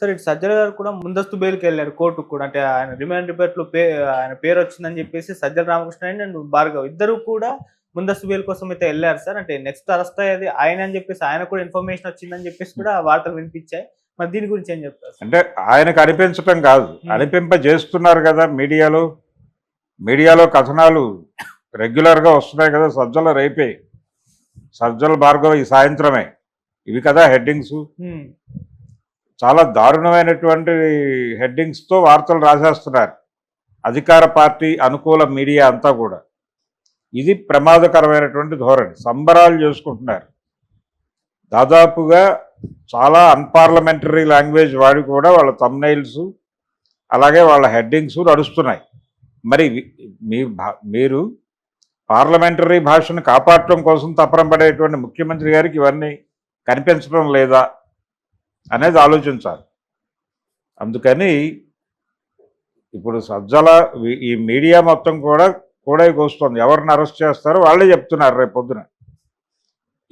Sir ఇటు సజ్జల గారు కూడా ముందస్తు బెయిల్కి వెళ్ళారు కోర్టుకు కూడా. అంటే ఆయన రిమాండ్ రిపోర్ట్లో పే ఆయన పేరు వచ్చిందని చెప్పేసి సజ్జల రామకృష్ణ అండ్ భార్గవ్ ఇద్దరు కూడా ముందస్తు బెయిల్ కోసం అయితే వెళ్ళారు సార్. అంటే నెక్స్ట్ అరెస్ట్ అయ్యేది ఆయన అని చెప్పేసి ఆయన కూడా ఇన్ఫర్మేషన్ వచ్చిందని చెప్పేసి కూడా వార్తలు వినిపించాయి. మరి దీని గురించి ఏం చెప్తారు అంటే ఆయనకు అనిపించటం కాదు. అనిపింప చేస్తున్నారు కదా మీడియాలో. మీడియాలో కథనాలు రెగ్యులర్గా వస్తున్నాయి కదా సజ్జల రేపే. సజ్జల భార్గవ ఈ సాయంత్రమే. ఇవి కదా హెడ్డింగ్స్. చాలా దారుణమైనటువంటి హెడ్డింగ్స్తో వార్తలు రాసేస్తున్నారు. అధికార పార్టీ అనుకూల మీడియా అంతా కూడా. ఇది ప్రమాదకరమైనటువంటి ధోరణి. సంబరాలు చేసుకుంటున్నారు. దాదాపుగా చాలా అన్పార్లమెంటరీ లాంగ్వేజ్ వాడి కూడా వాళ్ళ తమ్నైల్స్ అలాగే వాళ్ళ హెడ్డింగ్స్ నడుస్తున్నాయి. మరి మీ భా- మీరు పార్లమెంటరీ భాషను కాపాడటం కోసం తపరం పడేటువంటి ముఖ్యమంత్రి గారికి ఇవన్నీ కనిపించడం లేదా? అనేది ఆలోచించాలి. అందుకని ఇప్పుడు సజ్జల ఈ మీడియా మొత్తం కూడా కూడా వస్తుంది. ఎవరిని అరెస్ట్ చేస్తారో వాళ్ళే చెప్తున్నారు రేపు పొద్దున.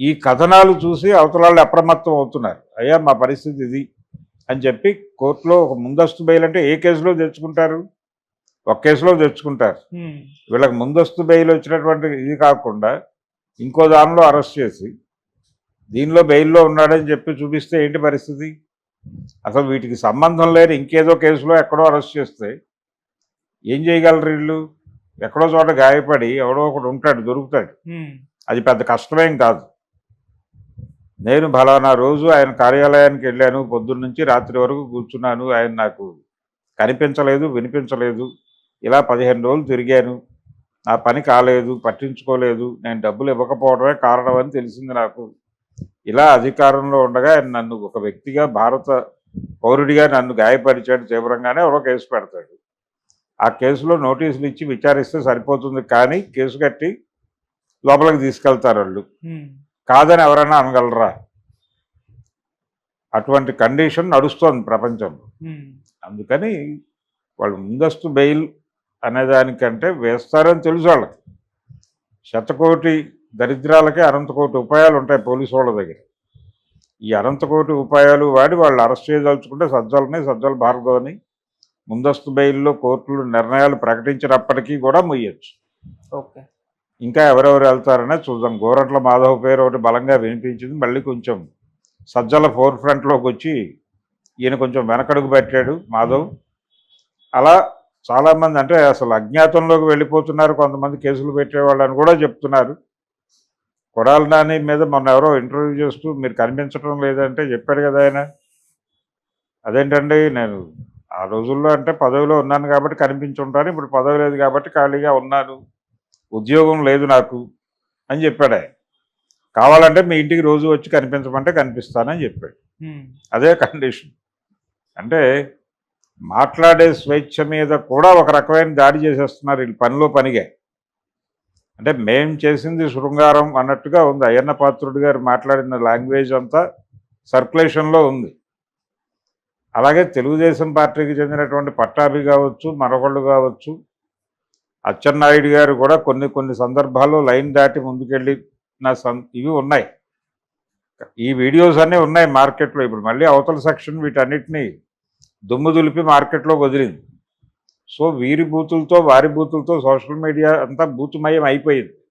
ఈ కథనాలు చూసి అవతల వాళ్ళు అప్రమత్తం అవుతున్నారు. అయ్యా మా పరిస్థితి ఇది అని చెప్పి కోర్టులో ఒక ముందస్తు బెయిల్ అంటే ఏ కేసులో తెచ్చుకుంటారు? ఒక కేసులో తెచ్చుకుంటారు. వీళ్ళకి ముందస్తు బెయిల్ వచ్చినటువంటి ఇది కాకుండా ఇంకో దానిలో అరెస్ట్ చేసి దీనిలో బెయిల్లో ఉన్నాడని చెప్పి చూపిస్తే ఏంటి పరిస్థితి? అసలు వీటికి సంబంధం లేని ఇంకేదో కేసులో ఎక్కడో అరెస్ట్ చేస్తే ఏం చేయగలరు వీళ్ళు? ఎక్కడో చోట గాయపడి ఎవడో ఒకడు ఉంటాడు దొరుకుతాడు. అది పెద్ద కష్టమేం కాదు. నేను ఫలానా రోజు ఆయన కార్యాలయానికి వెళ్ళాను పొద్దున్న నుంచి రాత్రి వరకు కూర్చున్నాను. ఆయన నాకు కనిపించలేదు వినిపించలేదు. ఇలా పదిహేను రోజులు తిరిగాను. నా పని కాలేదు పట్టించుకోలేదు. నేను డబ్బులు ఇవ్వకపోవడమే కారణం అని తెలిసింది నాకు. ఇలా అధికారంలో ఉండగా నన్ను ఒక వ్యక్తిగా భారత పౌరుడిగా నన్ను గాయపరిచాడు తీవ్రంగానే ఎవరో కేసు పెడతాడు. ఆ కేసులో నోటీసులు ఇచ్చి విచారిస్తే సరిపోతుంది కానీ కేసు కట్టి లోపలికి తీసుకెళ్తారు వాళ్ళు. కాదని ఎవరైనా అనగలరా? అటువంటి కండిషన్ నడుస్తోంది ప్రపంచంలో. అందుకని వాళ్ళు ముందస్తు బెయిల్ అనేదానికంటే వేస్తారని తెలుసు వాళ్ళకి. శతకోటి దరిద్రాలకే అనంతకోటి ఉపాయాలు ఉంటాయి పోలీసు వాళ్ళ దగ్గర. ఈ అనంతకోటి ఉపాయాలు వాడి వాళ్ళు అరెస్ట్ చేయదలుచుకుంటే సజ్జలని సజ్జల భార్గవని ముందస్తు బెయిల్లో కోర్టులు నిర్ణయాలు ప్రకటించినప్పటికీ కూడా ముయ్యొచ్చు. ఓకే. ఇంకా ఎవరెవరు వెళ్తారనే చూద్దాం. గోరంట్ల మాధవ్ పేరు ఒకటి బలంగా వినిపించింది. మళ్ళీ కొంచెం సజ్జల ఫోర్ ఫ్రంట్లోకి వచ్చి ఈయన కొంచెం వెనకడుగు పెట్టాడు మాధవ్. అలా చాలామంది అంటే అసలు అజ్ఞాతంలోకి వెళ్ళిపోతున్నారు. కొంతమంది కేసులు పెట్టేవాళ్ళని కూడా చెప్తున్నారు. కొడాలి నాని మీద మొన్న ఎవరో ఇంటర్వ్యూ చేస్తూ మీరు కనిపించడం లేదంటే చెప్పాడు కదా ఆయన. అదేంటండి నేను ఆ రోజుల్లో అంటే పదవిలో ఉన్నాను కాబట్టి కనిపించుంటాను ఇప్పుడు పదవి లేదు కాబట్టి ఖాళీగా ఉన్నాను ఉద్యోగం లేదు నాకు అని చెప్పాడు ఆయన. కావాలంటే మీ ఇంటికి రోజు వచ్చి కనిపించమంటే కనిపిస్తానని చెప్పాడు. అదే కండిషన్. అంటే మాట్లాడే స్వేచ్ఛ మీద కూడా ఒక రకమైన దాడి చేసేస్తున్నారు వీళ్ళు పనిలో పనిగా. అంటే మేం చేసింది శృంగారం అన్నట్టుగా ఉంది. అయ్యన్న పాత్రుడు గారు మాట్లాడిన లాంగ్వేజ్ అంతా సర్క్యులేషన్లో ఉంది. అలాగే తెలుగుదేశం పార్టీకి చెందినటువంటి పట్టాభి కావచ్చు మరొకళ్ళు కావచ్చు అచ్చెన్నాయుడు గారు కూడా కొన్ని కొన్ని సందర్భాల్లో లైన్ దాటి ముందుకెళ్ళిన సం ఇవి ఉన్నాయి. ఈ వీడియోస్ అన్నీ ఉన్నాయి మార్కెట్లో. ఇప్పుడు మళ్ళీ అవతల సెక్షన్ వీటన్నిటినీ దుమ్ము దులిపి మార్కెట్లోకి వదిలింది. సో వీరి బూతులతో వారి బూతులతో సోషల్ మీడియా అంతా బూతుమయం అయిపోయింది.